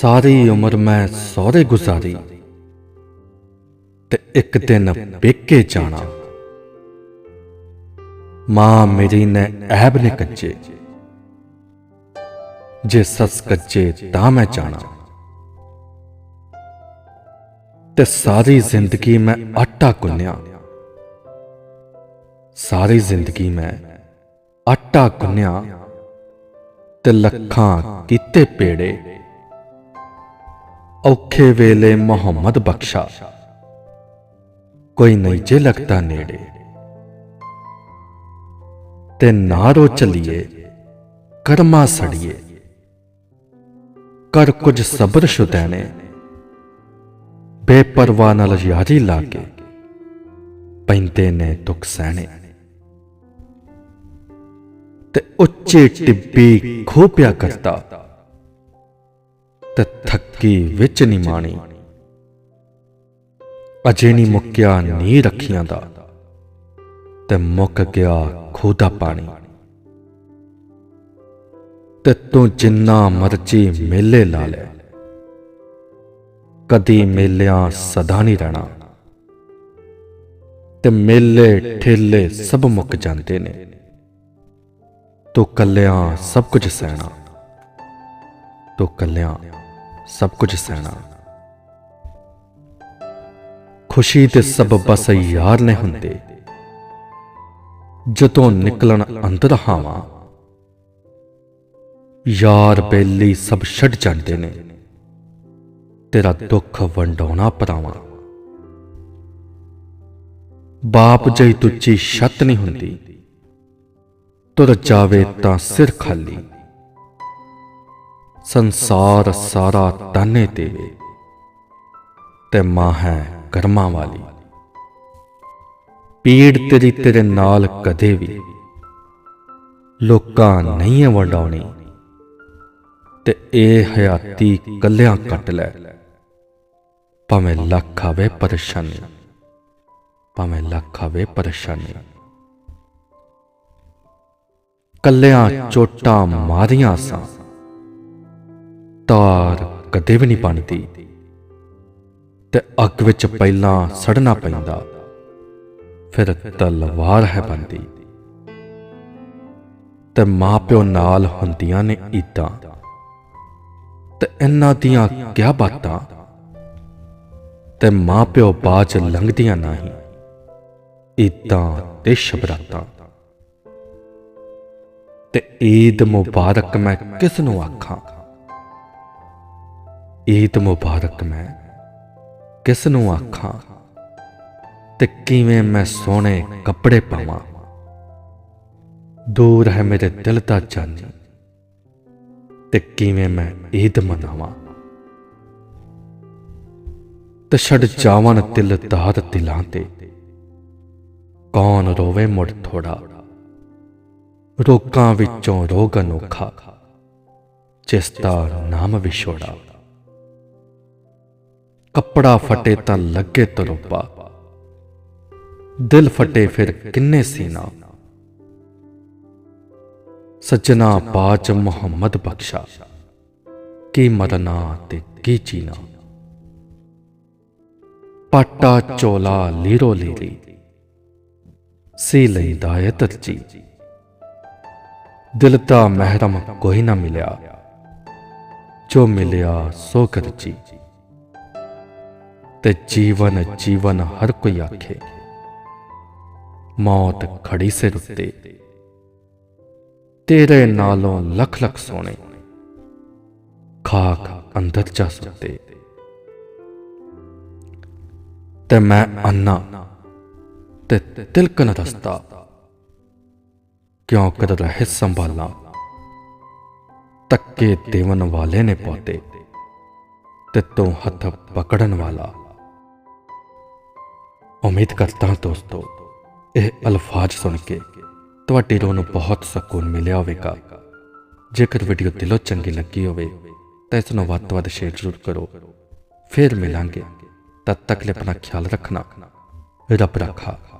ਸਾਰੀ ਉਮਰ ਮੈਂ ਸਹੁਰੇ ਗੁਜ਼ਾਰੀ ਤੇ ਇੱਕ ਦਿਨ ਪੇਕੇ ਜਾਣਾ। ਮਾਂ ਮੇਰੀ ਨੇ ਐਬ ਨੇ ਕੱਚੇ। ਜੇ ਸੱਸ ਕੱਚੇ ਤਾਂ ਮੈਂ ਜਾਣਾ। ਤੇ ਸਾਰੀ ਜ਼ਿੰਦਗੀ ਮੈਂ ਆਟਾ ਗੁੰਨਿਆ। ਸਾਰੀ ਜ਼ਿੰਦਗੀ ਮੈਂ ਆਟਾ ਗੁੰਨਿਆ ਤੇ ਲੱਖਾਂ ਕੀਤੇ ਪੇੜੇ ਔਖੇ ਵੇਲੇ ਮੁਹੰਮਦ ਬਖਸ਼ਾ। ਕੋਈ ਨਹੀਂ ਜੇ ਲੱਗਦਾ ਨੇੜੇ। ਤੇ ਨਾਰੋ ਚਲੀਏ, ਕਰਮਾ ਸੜੀਏ। ਕਰ ਕੁਝ ਸਬਰ ਸ਼ੁਦੈਣੇ ਬੇਪਰਵਾਹ ਨਾਲ ਯਾਰੀ ਲਾ ਕੇ ਪੈਂਦੇ ਨੇ ਦੁੱਖ ਸਹਿਣੇ। ਤੇ ਉੱਚੇ ਟਿੱਬੀ ਖੋਪਿਆ ਕਰਤਾ। ਤੇ ਥੱਕੀ ਵਿੱਚ ਨਹੀਂ ਮਾਣੀ। ਅਜੇ ਨਹੀਂ ਮੁੱਕਿਆ ਨੀ ਰੱਖੀਆਂ ਦਾ ਤੇ ਮੁੱਕ ਗਿਆ ਖੋਦਾ ਪਾਣੀ। ਤੇ ਤੂੰ ਜਿੰਨਾ ਮਰਜ਼ੀ ਮੇਲੇ ਲਾ ਲੈ। ਕਦੀ ਮੇਲਿਆਂ ਸਦਾ ਨਹੀਂ ਰਹਿਣਾ। ਤੇ ਮੇਲੇ, ਠੇਲੇ ਸਭ ਮੁੱਕ ਜਾਂਦੇ ਨੇ। ਤੂੰ ਕੱਲਿਆਂ ਸਭ ਕੁਝ ਸਹਿਣਾ। ਤੂੰ ਕੱਲਿਆਂ ਸਭ ਕੁਝ ਸਹਿਣਾ। ਖੁਸ਼ੀ ਤੇ ਸਭ ਬਸ ਯਾਰ ਨੇ ਹੁੰਦੇ। ਜਦੋਂ ਨਿਕਲਣ ਅੰਦਰ ਹਾਵਾਂ ਯਾਰ ਬੇਲੀ ਸਭ ਛੱਡ ਜਾਂਦੇ ਨੇ। ਤੇਰਾ ਦੁੱਖ ਵੰਡਾਉਣਾ ਪਰਾਵਾਂ। ਬਾਪ ਜਈ ਤੁੱਚੀ ਛੱਤ ਨਹੀਂ ਹੁੰਦੀ। ਤੁਰ ਜਾਵੇ ਤਾਂ ਸਿਰ ਖਾਲੀ। ਸੰਸਾਰ ਸਾਰਾ ਤਾਨੇ ਦੇਵੇ ਤੇ ਮਾਂ ਹੈ ਕਰਮਾਂ ਵਾਲੀ। ਪੀੜ ਤੇਰੀ ਤੇਰੇ ਨਾਲ ਕਦੇ ਵੀ, ਲੋਕਾਂ ਨਹੀਂ ਵੰਡਾਉਣੀ, ਤੇ ਇਹ ਹਯਾਤੀ ਕੱਲਿਆਂ ਕੱਟ ਲੈ। ਭਾਵੇਂ ਲੱਖ ਆਵੇ ਪਰੇਸ਼ਾਨੀ, ਭਾਵੇਂ ਲੱਖ ਆਵੇ ਪਰੇਸ਼ਾਨੀ। ਕੱਲਿਆਂ ਚੋਟਾਂ ਮਾਰੀਆਂ ਸਾਂ ਤਾਰ ਕਦੇ ਵੀ ਨਹੀਂ ਬਣਦੀ ਤੇ ਅੱਗ ਵਿੱਚ ਪਹਿਲਾਂ ਸੜਨਾ ਪੈਂਦਾ, ਫਿਰ ਤਲਵਾਰ ਹੈ ਬੰਦੀ ਤੇ ਮਾਪਿਓ ਨਾਲ ਹੁੰਦੀਆਂ ਨੇ ਈਦਾਂ। ਤੇ ਇਹਨਾਂ ਦੀਆਂ ਕਿਆ ਬਾਤਾਂ? ਤੇ ਮਾਪਿਓ ਬਾਜ ਲੰਘਦੀਆਂ ਨਹੀਂ। ਈਦਾਂ ਤੇ ਸ਼ਬਰਾਤਾਂ। ਤੇ ਈਦ ਮੁਬਾਰਕ ਮੈਂ ਕਿਸ ਨੂੰ ਆਖਾਂ? ਈਦ ਮੁਬਾਰਕ ਮੈਂ ਕਿਸ ਨੂੰ ਆਖਾਂ ਤੇ ਕਿਵੇਂ ਮੈਂ ਸੋਹਣੇ ਕੱਪੜੇ ਪਾਵਾਂ? ਦੂਰ ਹੈ ਮੇਰੇ ਦਿਲ ਦਾ ਜਾਨੀ ਤੇ ਕਿਵੇਂ ਮੈਂ ਈਦ ਮਨਾਵਾਂ? ਤੇ ਛੱਡ ਜਾਵਨ ਤਿਲ ਦਾਦ ਦਿਲਾਂ ਤੇ, ਕੌਣ ਰੋਵੇ ਮੁੜ ਥੋੜਾ? ਰੋਕਾਂ ਵਿੱਚੋਂ ਰੋਗ ਅਨੋਖਾ, ਜਿਸ ਨਾਮ ਵਿਛੋੜਾ। ਕੱਪੜਾ ਫਟੇ ਤਾਂ ਲੱਗੇ ਤਰੋਪਾ ਦਿਲ ਫਟੇ ਫਿਰ ਕਿੰਨੇ ਸੀਨਾ। ਸੱਜਣਾ ਬਾਜ ਮੁਹੰਮਦ ਬਖਸ਼ਾ, ਕੀ ਮਰਨਾ ਤੇ ਕੀ ਚੀਨਾ ਪਾਟਾ ਚੋਲਾ ਲੀਰੋ ਲੀਰੀ, ਸੀ ਲੈਂਦਾ ਏ ਤਰਜੀ ਦਿਲ ਦਾ ਮਹਿਰਮ ਕੋਈ ਨਾ ਮਿਲਿਆ, ਜੋ ਮਿਲਿਆ ਸੋ ਕਰਜੀ ਤੇ ਜੀਵਨ ਜੀਵਨ ਹਰ ਕੋਈ ਆਖੇ। ਮੌਤ ਖੜੀ ਸਿਰ ਉੱਤੇ। ਤੇਰੇ ਨਾਲੋਂ ਲੱਖ ਲੱਖ ਸੋਹਣੇ। ਖਾਕ ਅੰਦਰ ਜਾ ਸੁੱਤੇ। ਤੇ ਮੈਂ ਅੰਨਾ ਤੇ ਤਿਲਕਨ ਰਸਤਾ। ਕਿਉਂ ਕਰ ਰਹੇ ਸੰਭਾਲਾਂ। ਤੱਕੇ ਦੇਵਨ ਵਾਲੇ ਨੇ ਪੌਤੇ। ਤੇ ਤੂੰ ਹੱਥ ਪਕੜਨ ਵਾਲਾ। ਉਮੀਦ ਕਰਦਾ ਹਾਂ ਦੋਸਤੋ, ਇਹ ਅਲਫਾਜ਼ ਸੁਣ ਕੇ ਤੁਹਾਡੇ ਰੋਹ ਨੂੰ ਬਹੁਤ ਸਕੂਨ ਮਿਲਿਆ ਹੋਵੇਗਾ। ਜੇਕਰ ਵੀਡੀਓ ਦਿਲੋਂ ਚੰਗੀ ਲੱਗੀ ਹੋਵੇ, ਤਾਂ ਇਸ ਨੂੰ ਵੱਧ ਤੋਂ ਵੱਧ ਸ਼ੇਅਰ ਜ਼ਰੂਰ ਕਰੋ। ਫਿਰ ਮਿਲਾਂਗੇ। ਤਦ ਤੱਕ ਲਈ ਆਪਣਾ ਖਿਆਲ ਰੱਖਣਾ, ਰੱਬ ਰੱਖਾ।